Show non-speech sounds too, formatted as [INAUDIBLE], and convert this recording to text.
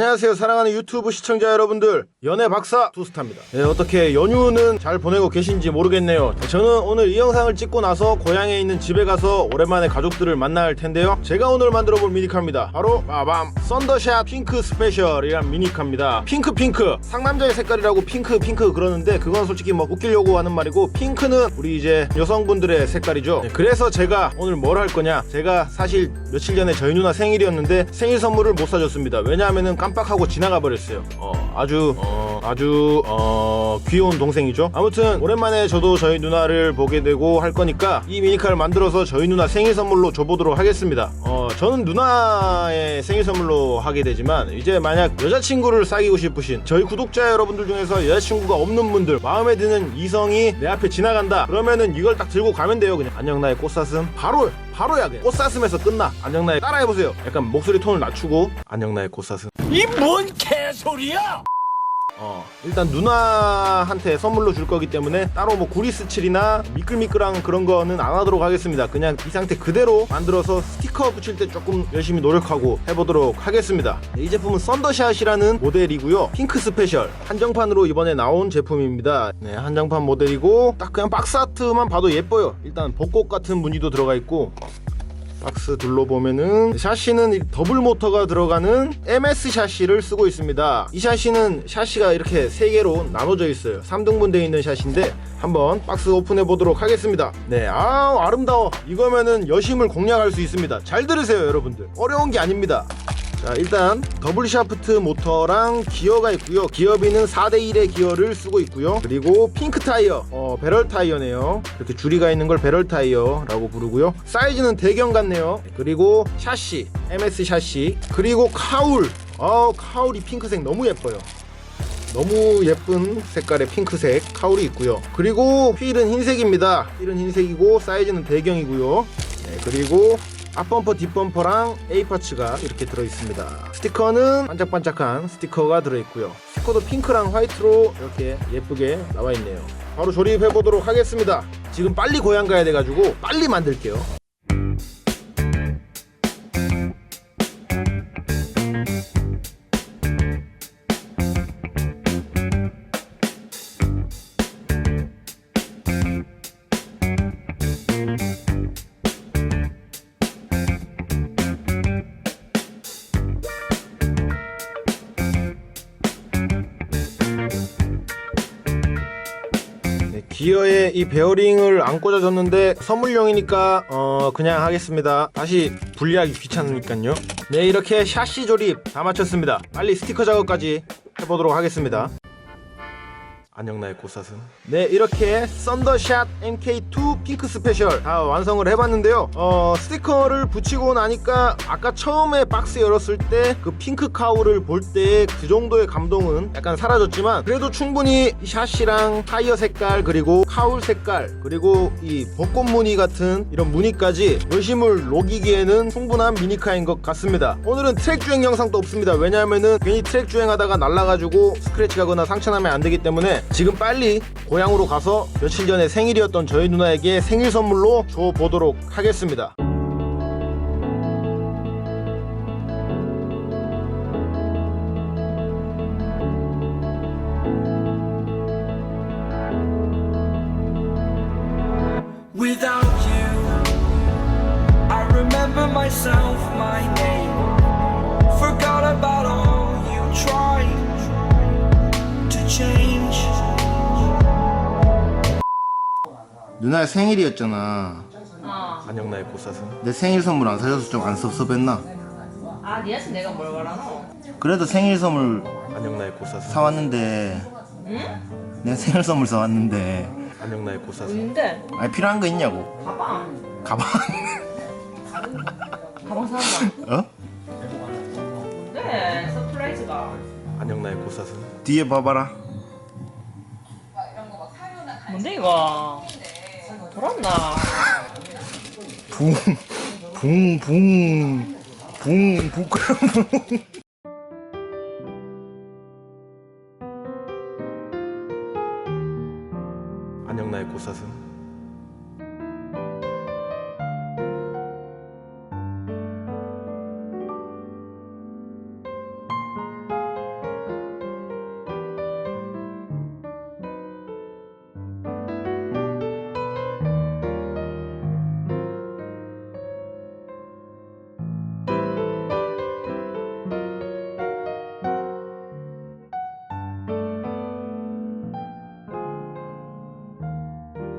안녕하세요. 사랑하는 유튜브 시청자 여러분들. 연애 박사 투스타입니다. 네, 어떻게 연휴는 잘 보내고 계신지 모르겠네요. 네, 저는 오늘 이 영상을 찍고 나서 고향에 있는 집에 가서 오랜만에 가족들을 만날 텐데요. 제가 오늘 만들어 볼 미니카입니다. 바로 빠밤. 썬더샷 핑크 스페셜이란 미니카입니다. 핑크 핑크. 상남자의 색깔이라고 핑크 핑크 그러는데 그건 솔직히 뭐 웃기려고 하는 말이고 핑크는 우리 이제 여성분들의 색깔이죠. 네, 그래서 제가 오늘 뭘 할 거냐? 제가 사실 며칠 전에 저희 누나 생일이었는데 생일 선물을 못 사줬습니다. 왜냐하면은 깜빡하고 지나가 버렸어요. 어 아주 어 아주 어 귀여운 동생이죠. 아무튼 오랜만에 저도 저희 누나를 보게 되고 할 거니까 이 미니카를 만들어서 저희 누나 생일 선물로 줘보도록 하겠습니다. 어 저는 누나의 생일 선물로 하게 되지만 이제 만약 여자친구를 사귀고 싶으신 저희 구독자 여러분들 중에서 여자친구가 없는 분들 마음에 드는 이성이 내 앞에 지나간다. 그러면은 이걸 딱 들고 가면 돼요. 그냥 안녕 나의 꽃사슴. 바로 바로야 그냥 꽃사슴에서 끝나. 안녕 나의 따라해보세요. 약간 목소리 톤을 낮추고 안녕 나의 꽃사슴. 이 뭔 개소리야! 어 일단 누나한테 선물로 줄 거기 때문에 따로 뭐 구리스칠이나 미끌미끌한 그런 거는 안 하도록 하겠습니다. 그냥 이 상태 그대로 만들어서 스티커 붙일 때 조금 열심히 노력하고 해보도록 하겠습니다. 네, 이 제품은 썬더샷이라는 모델이고요. 핑크 스페셜. 한정판으로 이번에 나온 제품입니다. 네 한정판 모델이고 딱 그냥 박스 아트만 봐도 예뻐요. 일단 벚꽃 같은 무늬도 들어가 있고 박스 둘러보면은 샤시는 이 더블 모터가 들어가는 MS 샤시를 쓰고 있습니다. 이 샤시는 샤시가 이렇게 세 개로 나눠져 있어요. 3등분 되어 있는 샤시인데 한번 박스 오픈해 보도록 하겠습니다. 네아 아름다워. 이거면은 여심을 공략할 수 있습니다. 잘 들으세요 여러분들. 어려운 게 아닙니다 자 일단 더블 샤프트 모터랑 기어가 있고요. 기어비는 4대1의 기어를 쓰고 있고요. 그리고 핑크 타이어 어 배럴 타이어네요. 이렇게 줄이가 있는 걸 배럴 타이어라고 부르고요. 사이즈는 대경 같네요. 그리고 샤시 MS 샤시. 그리고 카울. 어 카울이 핑크색 너무 예뻐요. 너무 예쁜 색깔의 핑크색 카울이 있고요. 그리고 휠은 흰색입니다. 휠은 흰색이고 사이즈는 대경이고요. 네, 그리고 앞범퍼 뒷범퍼랑 A파츠가 이렇게 들어있습니다. 스티커는 반짝반짝한 스티커가 들어있고요. 스티커도 핑크랑 화이트로 이렇게 예쁘게 나와있네요. 바로 조립해 보도록 하겠습니다. 지금 빨리 고향 가야 돼가지고 빨리 만들게요 기어에 이 베어링을 안 꽂아줬는데 선물용이니까 어 그냥 하겠습니다. 다시 분리하기 귀찮으니까요. 네 이렇게 샤시 조립 다 마쳤습니다. 빨리 스티커 작업까지 해보도록 하겠습니다 안녕 나의 꽃사슴. 네 이렇게 썬더샷 MK2 핑크 스페셜 다 완성을 해봤는데요. 어 스티커를 붙이고 나니까 아까 처음에 박스 열었을 때 그 핑크 카울을 볼때 그 정도의 감동은 약간 사라졌지만 그래도 충분히 이 샷이랑 타이어 색깔 그리고 카울 색깔 그리고 이 벚꽃 무늬 같은 이런 무늬까지 열심을 녹이기에는 충분한 미니카인 것 같습니다. 오늘은 트랙 주행 영상도 없습니다. 왜냐하면은 괜히 트랙 주행하다가 날라가지고 스크래치 가거나 상처나면 안 되기 때문에 지금 빨리 고향으로 가서 며칠 전에 생일이었던 저희 누나에게 생일 선물로 줘 보도록 하겠습니다. 누나의 생일이었잖아. 어. 안녕 나의 꽃사슴. 내 생일 선물 안 사줘서 좀 안 섭섭했나? 아, 니한테 내가 뭘 말하노? 그래도 생일 선물 안녕 나의 꽃사슴 사왔는데 응? 내가 생일 선물 사왔는데 안녕 나의 꽃사슴. 뭔데? 아니 필요한 거 있냐고? 가방. 가방. [LAUGHS] 가방 사왔나? 어? 뭔데? 서프라이즈가. 안녕 나의 꽃사슴. 뒤에 봐봐라. 뭔데 이거? 돌았나? 붕, 붕, 붕, 붕, 부끄러움. 안녕 나의 꽃사슴.